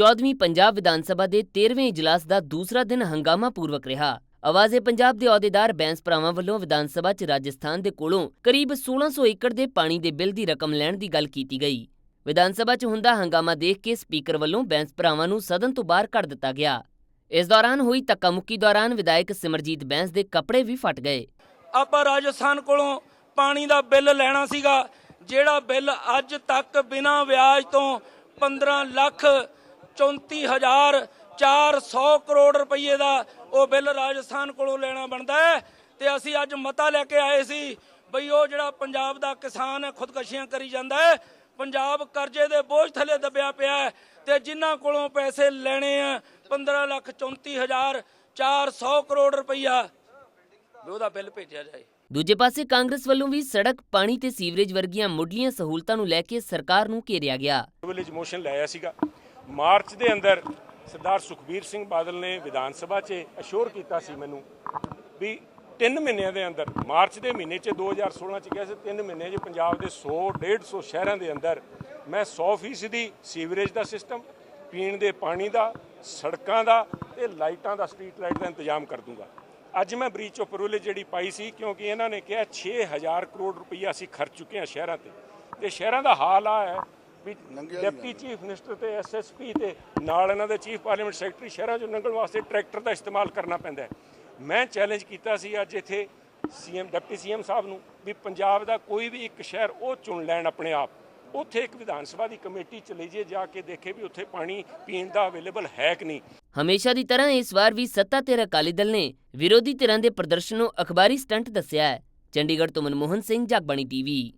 14ਵੀਂ ਪੰਜਾਬ ਵਿਧਾਨ ਸਭਾ ਦੇ 13ਵੇਂ ਇਜਲਾਸ ਦਾ ਦੂਸਰਾ ਦਿਨ ਹੰਗਾਮਾ ਪੂਰਵਕ ਰਿਹਾ। ਆਵਾਜ਼ੇ ਪੰਜਾਬ ਦੇ ਅਹੁਦੇਦਾਰ, ਬੈਂਸ ਭਰਾਵਾਂ ਵੱਲੋਂ ਵਿਧਾਨ ਸਭਾ 'ਚ ਰਾਜਸਥਾਨ ਦੇ ਕੋਲੋਂ ਕਰੀਬ 1600 ਏਕੜ ਦੇ ਪਾਣੀ ਦੇ ਬਿੱਲ ਦੀ ਰਕਮ ਲੈਣ ਦੀ ਗੱਲ ਕੀਤੀ ਗਈ। ਵਿਧਾਨ ਸਭਾ 'ਚ ਹੁੰਦਾ ਹੰਗਾਮਾ ਦੇਖ ਕੇ ਸਪੀਕਰ ਵੱਲੋਂ ਬੈਂਸ ਭਰਾਵਾਂ ਨੂੰ ਸਦਨ ਤੋਂ ਬਾਹਰ ਕੱਢ ਦਿੱਤਾ ਗਿਆ। ਇਸ ਦੌਰਾਨ ਹੋਈ ਧੱਕਾਮੁੱਕੀ ਦੌਰਾਨ ਵਿਧਾਇਕ ਸਿਮਰਜੀਤ ਬੈਂਸ ਦੇ ਕੱਪੜੇ ਵੀ ਫਟ ਗਏ। ਆਪਾਂ ਰਾਜਸਥਾਨ ਕੋਲੋਂ ਪਾਣੀ ਦਾ ਬਿੱਲ ਲੈਣਾ ਸੀਗਾ, ਜਿਹੜਾ ਬਿੱਲ ਅੱਜ ਤੱਕ ਬਿਨਾਂ ਵਿਆਜ ਤੋਂ 15 ਲੱਖ 34 ਹਜ਼ਾਰ 400 ਕਰੋੜ ਰੁਪਏ ਦਾ ਉਹ ਬਿੱਲ ਰਾਜਸਥਾਨ ਕੋਲੋਂ ਲੈਣਾ ਬਣਦਾ ਹੈ। ਤੇ ਅਸੀਂ ਅੱਜ ਮਤਾ ਲੈ ਕੇ ਆਏ ਸੀ ਬਈ ਉਹ ਜਿਹੜਾ ਪੰਜਾਬ ਦਾ ਕਿਸਾਨ ਹੈ ਖੁਦਕਸ਼ੀਆਂ ਕਰੀ ਜਾਂਦਾ ਹੈ। ਪੰਜਾਬ ਕਰਜ਼ੇ ਦੇ ਬੋਝ ਥੱਲੇ ਦਬਿਆ ਪਿਆ ਹੈ ਤੇ ਜਿਨ੍ਹਾਂ ਕੋਲੋਂ ਪੈਸੇ ਲੈਣੇ ਆ 15 ਲੱਖ 34 ਹਜ਼ਾਰ 400 ਕਰੋੜ ਰੁਪਈਆ। ਉਹਦਾ ਬਿੱਲ ਭੇਜਿਆ ਜਾਏ। ਦੂਜੇ ਪਾਸੇ ਕਾਂਗਰਸ ਵੱਲੋਂ ਵੀ ਸੜਕ ਪਾਣੀ ਤੇ ਸੀਵਰੇਜ ਵਰਗੀਆਂ ਮੁੱਢਲੀਆਂ ਸਹੂਲਤਾਂ ਨੂੰ ਲੈ ਕੇ ਸਰਕਾਰ ਨੂੰ ਘੇਰਿਆ ਗਿਆ। ਵਿਲੇਜ ਮੋਸ਼ਨ ਲਾਇਆ ਸੀਗਾ। ਮਾਰਚ ਦੇ ਅੰਦਰ ਸਰਦਾਰ ਸੁਖਬੀਰ ਸਿੰਘ ਬਾਦਲ ਨੇ ਵਿਧਾਨ ਸਭਾ 'ਚ ਅਸ਼ੋਰ ਕੀਤਾ ਸੀ ਮੈਨੂੰ ਵੀ 3 ਮਹੀਨਿਆਂ ਦੇ ਅੰਦਰ, ਮਾਰਚ ਦੇ ਮਹੀਨੇ 'ਚ 2016 'ਚ ਕਿਹਾ ਸੀ 3 ਮਹੀਨੇ 'ਚ ਪੰਜਾਬ ਦੇ 100 150 ਸ਼ਹਿਰਾਂ ਦੇ ਅੰਦਰ ਮੈਂ 100% ਦੀ ਸੀਵਰੇਜ ਦਾ ਸਿਸਟਮ, ਪੀਣ ਦੇ ਪਾਣੀ ਦਾ, ਸੜਕਾਂ ਦਾ ਤੇ ਲਾਈਟਾਂ ਦਾ ਸਟਰੀਟ ਲਾਈਟ ਦਾ ਇੰਤਜ਼ਾਮ ਕਰ ਦੂੰਗਾ। ਅੱਜ ਮੈਂ ਬ੍ਰੀਚ ਆਫ ਪ੍ਰਿਵਿਲੇਜ ਜਿਹੜੀ ਪਾਈ ਸੀ, ਕਿਉਂਕਿ ਇਹਨਾਂ ਨੇ ਕਿਹਾ 6000 ਕਰੋੜ ਰੁਪਈਆ ਅਸੀਂ ਖਰਚ ਚੁੱਕੇ ਹਾਂ ਸ਼ਹਿਰਾਂ ਤੇ। ਤੇ ਸ਼ਹਿਰਾਂ ਦਾ ਹਾਲ ਆ ਹੈ ਵੀ ਡਿਪਟੀ ਚੀਫ ਮਿਨਿਸਟਰ ਤੇ ਐਸਐਸਪੀ ਤੇ ਨਾਲ ਇਹਨਾਂ ਦੇ ਚੀਫ ਪਾਰਲੀਮੈਂਟ ਸੈਕਟਰੀ ਸ਼ਹਿਰਾਂ 'ਚੋਂ ਲੰਘਣ ਵਾਸਤੇ ਟਰੈਕਟਰ ਦਾ ਇਸਤੇਮਾਲ ਕਰਨਾ ਪੈਂਦਾ ਹੈ। ਮੈਂ ਚੈਲੰਜ ਕੀਤਾ ਸੀ ਅੱਜ ਇੱਥੇ ਸੀਐਮ ਡਿਪਟੀ ਸੀਐਮ ਸਾਹਿਬ ਨੂੰ ਵੀ ਪੰਜਾਬ ਦਾ ਕੋਈ ਵੀ ਇੱਕ ਸ਼ਹਿਰ ਉਹ ਚੁਣ ਲੈਣ ਆਪਣੇ ਆਪ। ਉੱਥੇ ਇੱਕ ਵਿਧਾਨ ਸਭਾ ਦੀ ਕਮੇਟੀ ਚਲੇ ਜੇ ਜਾ ਕੇ ਦੇਖੇ ਵੀ ਉੱਥੇ ਪਾਣੀ ਪੀਣ ਦਾ ਅਵੇਲੇਬਲ ਹੈ ਕਿ ਨਹੀਂ। ਹਮੇਸ਼ਾ ਦੀ ਤਰ੍ਹਾਂ ਇਸ ਵਾਰ ਵੀ ਸੱਤਾ ਧਿਰ ਅਕਾਲੀ ਦਲ ਨੇ ਵਿਰੋਧੀ ਧਿਰਾਂ ਦੇ ਪ੍ਰਦਰਸ਼ਨ ਨੂੰ ਅਖਬਾਰੀ ਸਟੰਟ ਦੱਸਿਆ ਹੈ। ਚੰਡੀਗੜ੍ਹ ਤੋਂ ਮਨਮੋਹਨ ਸਿੰਘ ਜਗਬਾਣੀ ਟੀਵੀ।